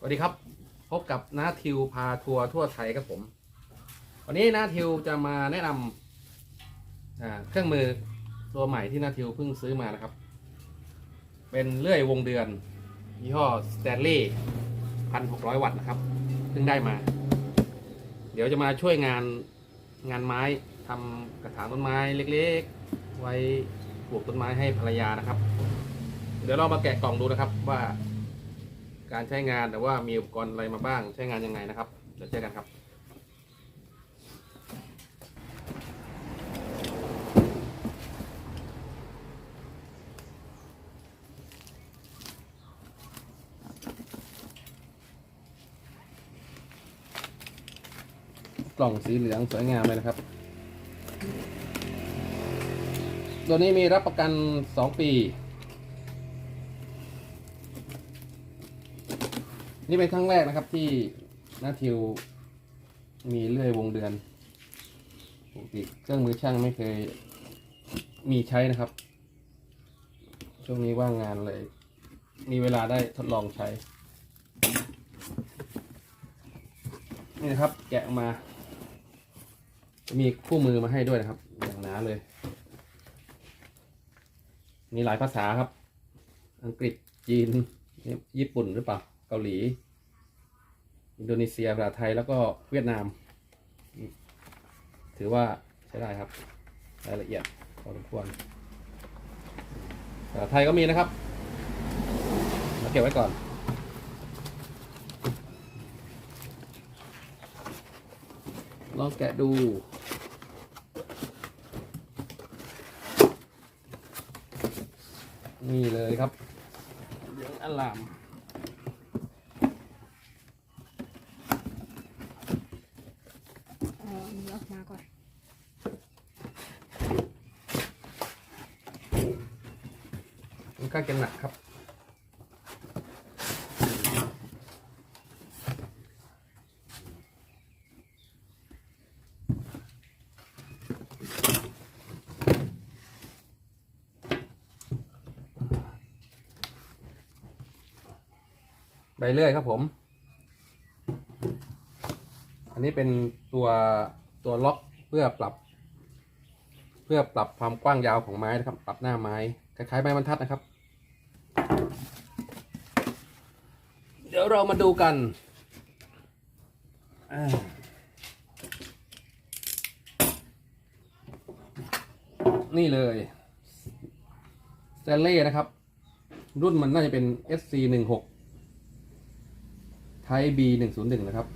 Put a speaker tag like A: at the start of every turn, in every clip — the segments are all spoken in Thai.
A: สวัสดีครับ พบกับน้าทิวพาทัวร์ทั่วไทยครับผม วันนี้น้าทิวจะมาแนะนำเครื่องมือตัวใหม่ที่น้าทิวเพิ่งซื้อมานะครับ เป็นเลื่อยวงเดือน ยี่ห้อสแตนลีย์พันหกร้อยวัตต์นะครับเพิ่งได้มา เดี๋ยวจะมาช่วยงานงานไม้ทำกระถางต้นไม้เล็กๆ ไว้ปลูกต้นไม้ให้ภรรยานะครับ เดี๋ยวเรามาแกะกล่องดูนะครับว่า การใช้งานแต่ว่ามีอุปกรณ์อะไรมาบ้างใช้งานยังไงนะครับ เดี๋ยวเจอกันครับกล่องสีเหลืองสวยงามเลยนะครับ ตัวนี้มีรับประกัน 2 ปี นี่เป็นครั้งแรกนะครับที่นาทิวมีเลื่อยวงเดือนปกติเครื่องมือช่างไม่เคยมีใช้นะครับ ช่วงนี้ว่างงานเลย มีเวลาได้ทดลองใช้ นี่นะครับ แกะมา มีคู่มือมาให้ด้วยนะครับ อย่างหนาเลย มีหลายภาษาครับ อังกฤษจีน ญี่ปุ่นหรือเปล่า เกาหลี อินโดนีเซียภาษาไทยแล้วก็เวียดนาม ถือว่าใช้ได้ครับรายละเอียดพอสมควรภาษาไทยก็มีนะครับมาเก็บไว้ก่อนลองแกะดูนี่เลยครับเหลืองอลาม ใบเลื่อยครับผม อันนี้เป็นตัวตัวล็อกเพื่อปรับ เพื่อปรับความกว้างยาวของไม้นะครับ ปรับหน้าไม้คล้ายๆไม้บรรทัดนะครับ เดี๋ยวเรามาดูกันนี่เลยสเตเล่นะครับ รุ่นมันน่าจะเป็น SC16 ใช้ B 1 0 1นะครับ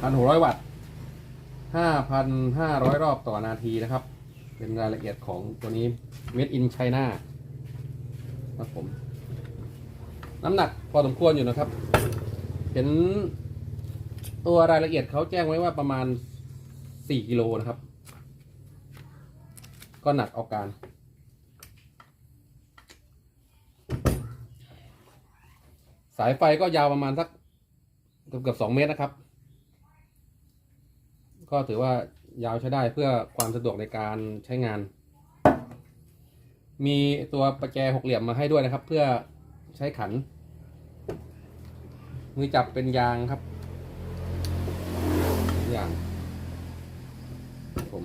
A: พันหกร้อยวัตต์ห้าพันห้าร้อยรอบต่อนาทีนะครับ เป็นรายละเอียดของตัวนี้เม็ดอินไชน่าครับผม น้ำหนักพอสมควรอยู่นะครับ เห็นตัวรายละเอียดเขาแจ้งไว้ว่าประมาณสี่กิโลนะครับ ก็หนักออกการ สายไฟก็ยาวประมาณสักเกือบเกือบสองเมตรนะครับ ก็ถือว่ายาวใช้ได้เพื่อความสะดวกในการใช้งาน มีตัวประแจหกเหลี่ยมมาให้ด้วยนะครับ เพื่อใช้ขัน มือจับเป็นยางครับ ยางผม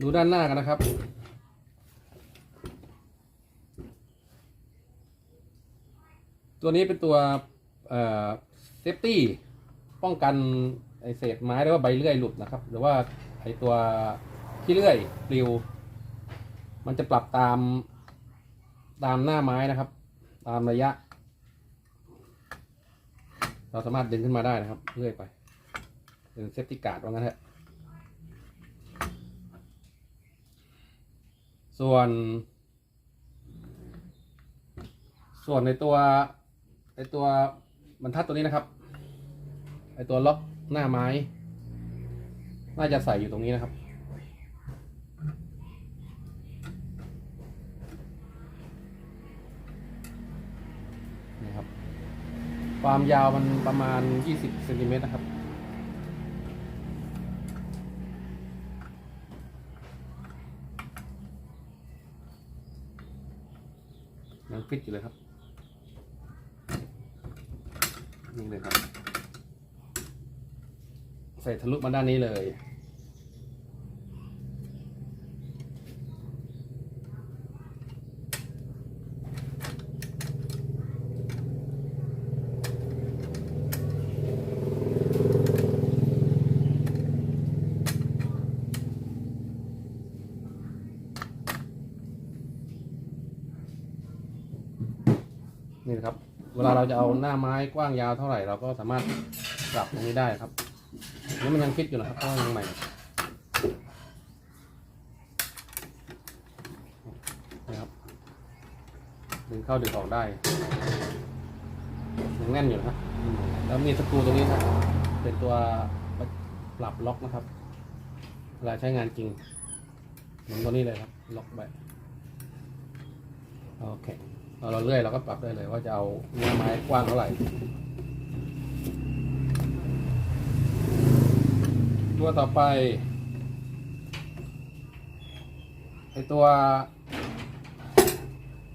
A: ดูด้านหน้ากันนะครับ ตัวนี้เป็นตัวเซฟตี้ป้องกันไอเศษไม้หรือว่าใบเลื่อยหลุดนะครับ หรือว่าไอตัวขี้เลื่อยปลิว มันจะปรับตามตามหน้าไม้นะครับ ตามระยะ เราสามารถดึงขึ้นมาได้นะครับเลื่อยไปเป็นเซฟตี้การ์ดว่างั้นฮะส่วน ส่วนในตัว ในตัวบรรทัดตัวนี้นะครับ ไอตัวล็อกหน้าไม้ น่าจะใส่อยู่ตรงนี้นะครับ นี่ครับ ความยาวมันประมาณ 20เซนติเมตรนะครับยังฟิตอยู่เลยครับ นี่เลยครับ ใส่ทะลุมาด้านนี้เลย นี่นะครับ เราจะเอาหน้าไม้กว้างยาวเท่าไหร่เราก็สามารถปรับตรงนี้ได้ครับนี่มันยังฟิตอยู่นะครับเพราะยังใหม่นะครับดึงเข้าดึงออกได้ยังแน่นอยู่นะแล้วมีสกรูตรงนี้ครับเป็นตัวปรับล็อกนะครับเวลาใช้งานจริงเหมือนตัวนี้เลยครับ ล็อกไว้โอเค เราเลื่อยเราก็ปรับได้เลยว่าจะเอาเนื้อไม้กว้างเท่าไหร่ตัวต่อไปไอตัว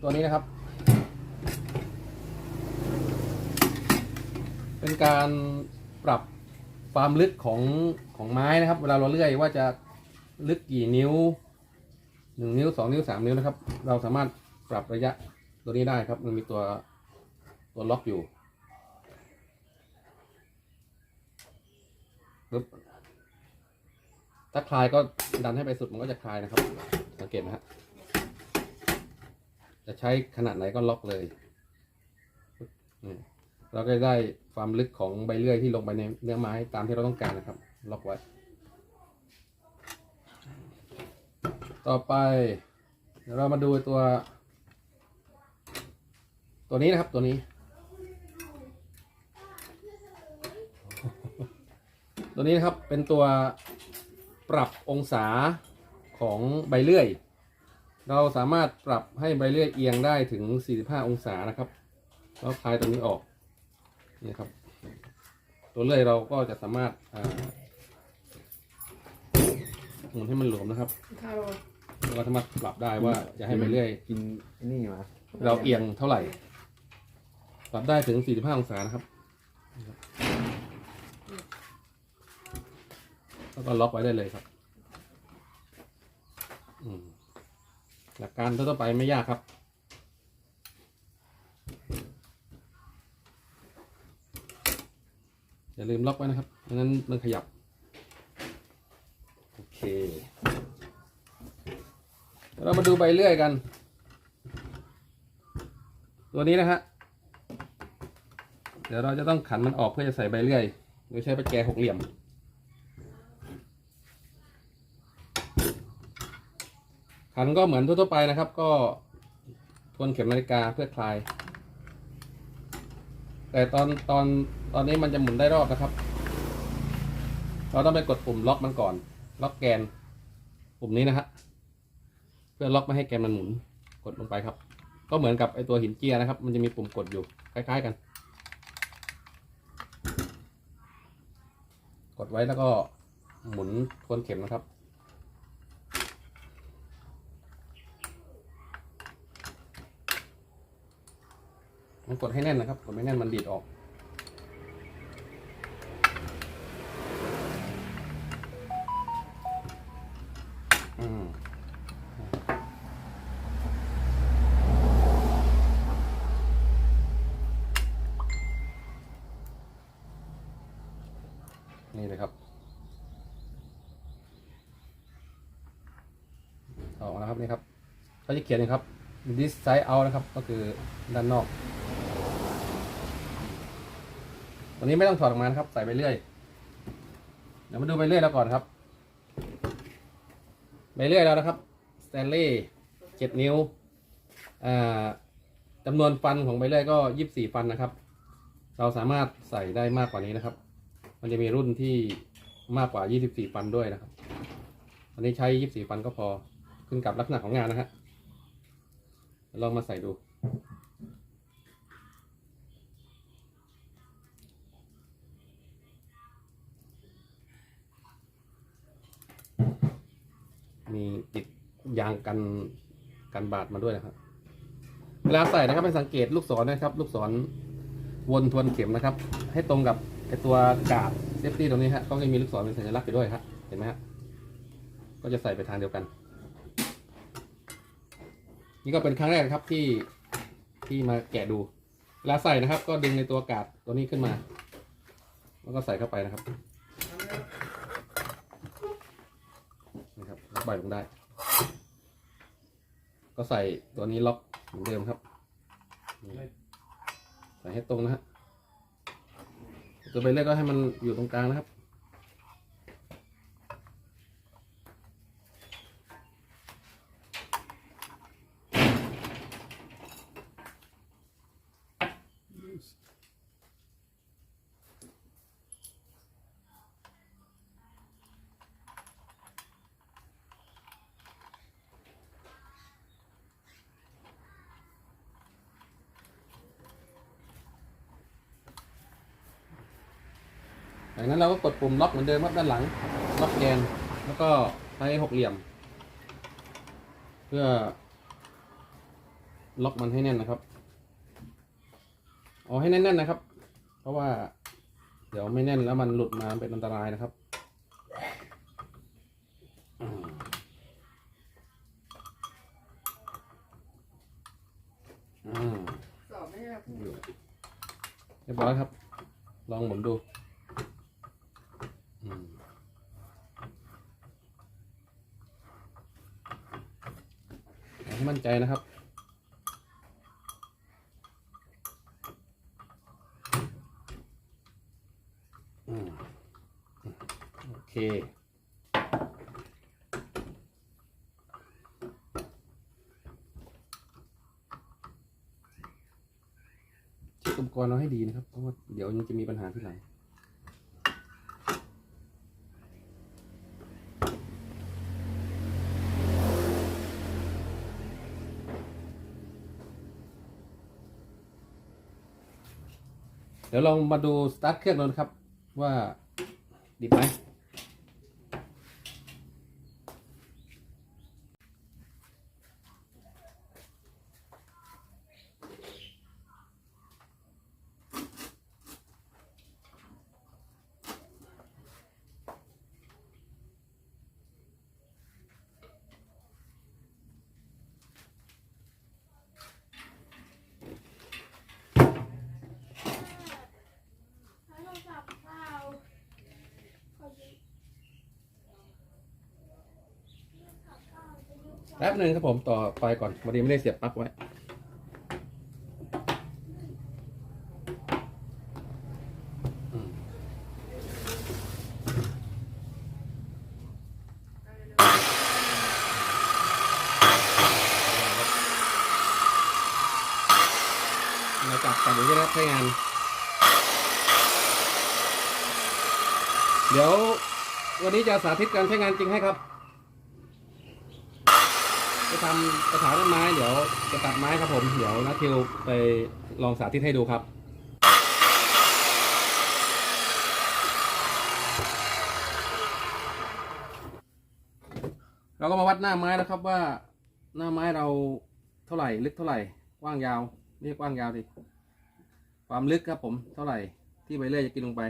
A: ตัวนี้นะครับ เป็นการปรับความลึกของของไม้นะครับ เวลาเราเลื่อยว่าจะลึกกี่นิ้วหนึ่งนิ้วสองนิ้วสามนิ้วนะครับ เราสามารถปรับระยะ ตัวนี้ได้ครับ มันมีตัวตัวล็อกอยู่ปึ๊บถ้าคลายก็ดันให้ไปสุดมันก็จะคลายนะครับ สังเกตนะฮะจะใช้ขนาดไหนก็ล็อกเลยนี่เราก็ได้ความลึกของใบเลื่อยที่ลงไปในเนื้อไม้ตามที่เราต้องการนะครับ ล็อกไว้ ต่อไปเดี๋ยวเรามาดูตัว ตัวนี้นะครับตัวนี้ ตัวนี้นะครับเป็นตัวปรับองศาของใบเลื่อย เราสามารถปรับให้ใบเลื่อยเอียงได้ถึง 45 องศานะครับ แล้วคลายตัวนี้ออกนี่ครับ ตัวเลื่อยเราก็จะสามารถอ่าหมุนให้มันหลวมนะครับ
B: ข้าว
A: เราก็สามารถปรับได้ว่าจะให้ใบเลื่อย
C: กินไอ้นี่มา
A: เราเอียงเท่าไหร่ ปรับได้ถึง 45 องศานะครับ แล้วก็ล็อกไว้ได้เลยครับหลักการทั่วไปไม่ยากครับอย่าลืมล็อกไว้นะครับไม่งั้นมันขยับ โอเค เรามาดูใบเลื่อยกัน ตัวนี้นะฮะ ดี๋ยวเราจะต้องขันมันออกเพื่อจะใส่ใบเลื่อยโดยใช้ประแจหกเหลี่ยม ขันก็เหมือนทั่วๆไปนะครับ ก็ทวนเข็มนาฬิกาเพื่อคลาย แต่ตอนตอนตอนนี้มันจะหมุนได้รอบนะครับ เราต้องไปกดปุ่มล็อกมันก่อน ล็อกแกน ปุ่มนี้นะฮะเพื่อล็อกไม่ให้แกนมันหมุน กดลงไปครับ ก็เหมือนกับไอตัวหินเจียนะครับ มันจะมีปุ่มกดอยู่คล้าย ๆ กัน กดไว้แล้วก็หมุนทวนเข็มนะครับ มันกดให้แน่นนะครับ กดไม่แน่นมันดีดออก อืม นี่เลยครับ ออกมาแล้วครับนี่ครับ เขาจะเขียนนะครับ this side out นะครับ ก็คือด้านนอกตัวนี้ไม่ต้องถอดออกมานะครับ ใส่ไปเรื่อย เดี๋ยวมาดูไปเรื่อยแล้วก่อนครับ ไปเรื่อยแล้วนะครับสแตนเลย์เจ็ดนิ้วอ่าจำนวนฟันของใบเลื่อยก็ยี่สิบสี่ฟันนะครับ เราสามารถใส่ได้มากกว่านี้นะครับ มันจะมีรุ่นที่มากกว่า24ฟันด้วยนะครับ อันนี้ใช้24ฟันก็พอ ขึ้นกับลักษณะของงานนะฮะ ลองมาใส่ดู มีติดยางกันกันบาดมาด้วยนะครับ เวลาใส่นะครับให้สังเกตลูกศรนะครับ ลูกศรวนทวนเข็มนะครับ ให้ตรงกับไอตัวกาดเซฟตี้ตรงนี้ฮะก็จะมีลูกศรเป็นสัญลักษณ์ไปด้วยครับเห็นไหมฮะก็จะใส่ไปทางเดียวกัน นี่ก็เป็นครั้งแรกนะครับที่ที่มาแกะดูเวลาใส่นะครับ ก็ดึงในตัวกาดตัวนี้ขึ้นมา แล้วก็ใส่เข้าไปนะครับนี่ครับแล้วปล่อยลงได้ ก็ใส่ตัวนี้ล็อกเหมือนเดิมครับใส่ให้ตรงนะฮะตัวไปเรื่อยก็ให้มันอยู่ตรงกลางนะครับ จากนั้นเราก็กด ปุ่มล็อกเหมือนเดิมครับด้านหลังล็อกแกน แล้วก็ใช้หกเหลี่ยม เพื่อ ล็อกมันให้แน่นนะครับเอาให้แน่นๆนะครับ เพราะว่า เดี๋ยวไม่แน่นแล้วมันหลุดมาเป็นอันตรายนะครับอืม
C: สอบไมครับ
A: เรียบร้อยครับ ลองหมุนดู ให้มั่นใจนะครับอืมโอเค เช็คอุปกรณ์เราให้ดีนะครับ เพราะว่าเดี๋ยวมันจะมีปัญหาที่หลัง ดี๋ยวลองมาดูสตาร์ทเครื่องดูนะครับ ว่าดีไหม ป๊บหนึ่งครับผมต่อไฟก่อนพอดีไม่ได้เสียบปลั๊กไว้อืมาจับกันดูที่รับใช้งาน เดี๋ยววันนี้จะสาธิตการใช้งานจริงให้ครับ จะทำกระถางต้นไม้เดี๋ยวจะตัดไม้ครับผมเดี๋ยวนัททิวไปลองสาธิตให้ดูครับเราก็มาวัดหน้าไม้แล้วครับว่าหน้าไม้เราเท่าไหร่ลึกเท่าไหร่กว้างยาวไม่ใช่กว้างยาวดิความลึกครับผมเท่าไหร่ที่ใบเลื่อยจะกินลงไป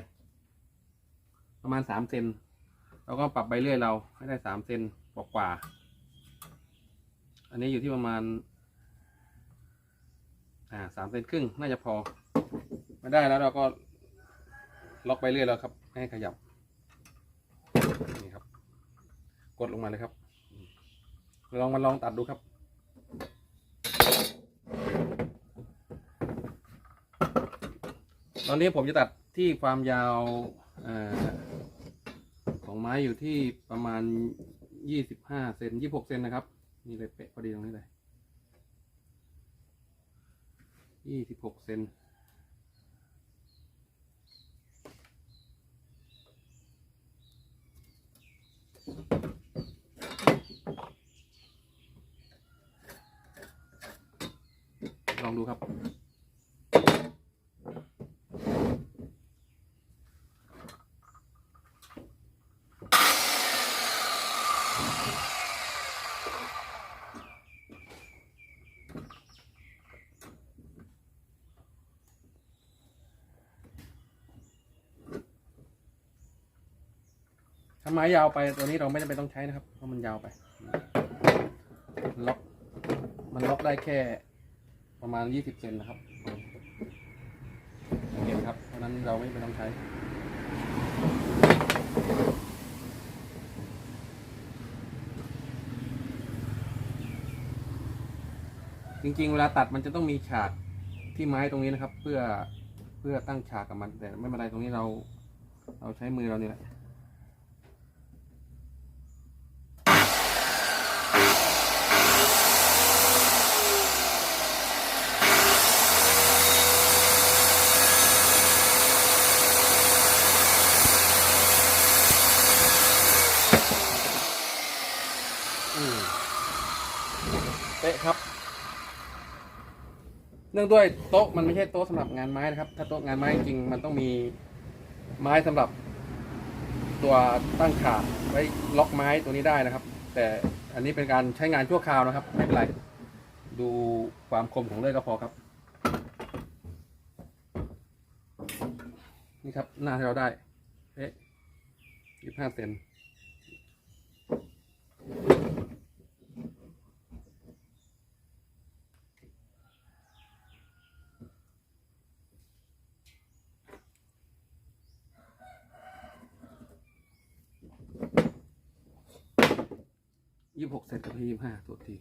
A: ประมาณสามเซนเราก็ปรับใบเลื่อยเราให้ได้สามเซนกว่าๆ อันนี้อยู่ที่ประมาณ อ่าสามเซนครึ่งน่าจะพอไม่ได้แล้วเราก็ล็อกไปเรื่อยแล้วครับ ไม่ให้ขยับ นี่ครับ กดลงมาเลยครับ ลองมาลองตัดดูครับตอนนี้ผมจะตัดที่ความยาวอของไม้อยู่ที่ประมาณยี่สิบห้าเซนยี่หกเซนนะครับ นี่เลยเป๊ะพอดีตรงนี้เลยยี่สิบหกเซนลองดูครับ ไม้ยาวไปตัวนี้เราไม่จำเป็นต้องใช้นะครับ เพราะมันยาวไป ล็อก มันล็อกได้แค่ประมาณยี่สิบเซนนะครับเห็นครับ เพราะฉะนั้นเราไม่จำเป็นต้องใช้จริงๆ เวลาตัดมันจะต้องมีฉากที่ไม้ตรงนี้นะครับ เพื่อเพื่อตั้งฉากกับมันแต่ไม่เป็นไรตรงนี้เรา เราใช้มือเราเนี่ยแหละ อืมเป๊ะครับ เนื่องด้วยโต๊ะมันไม่ใช่โต๊ะสำหรับงานไม้นะครับ ถ้าโต๊ะงานไม้จริงมันต้องมีไม้สำหรับ ตัวตั้งฉาไว้ล็อกไม้ตัวนี้ได้นะครับ แต่อันนี้เป็นการใช้งานชั่วคราวนะครับ ไม่เป็นไร ดูความคมของเลื่อยก็พอครับ นี่ครับหน้าที่เราได้เอ๊ะยี่ห้าเซน ยี่สิบหกเซนกับยี่สิบห้าตัวที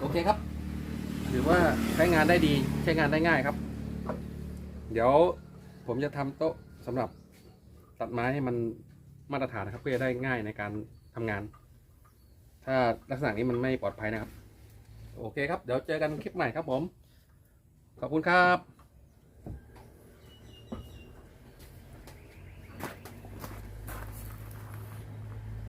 A: โอเคครับ ถือว่าใช้งานได้ดีใช้งานได้ง่ายครับ เดี๋ยวผมจะทำโต๊ะสำหรับตัดไม้ให้มันมาตรฐานนะครับ เพื่อได้ง่ายในการทำงาน ถ้าลักษณะนี้มันไม่ปลอดภัยนะครับ โอเคครับ เดี๋ยวเจอกันคลิปใหม่ครับผม ขอบคุณครับ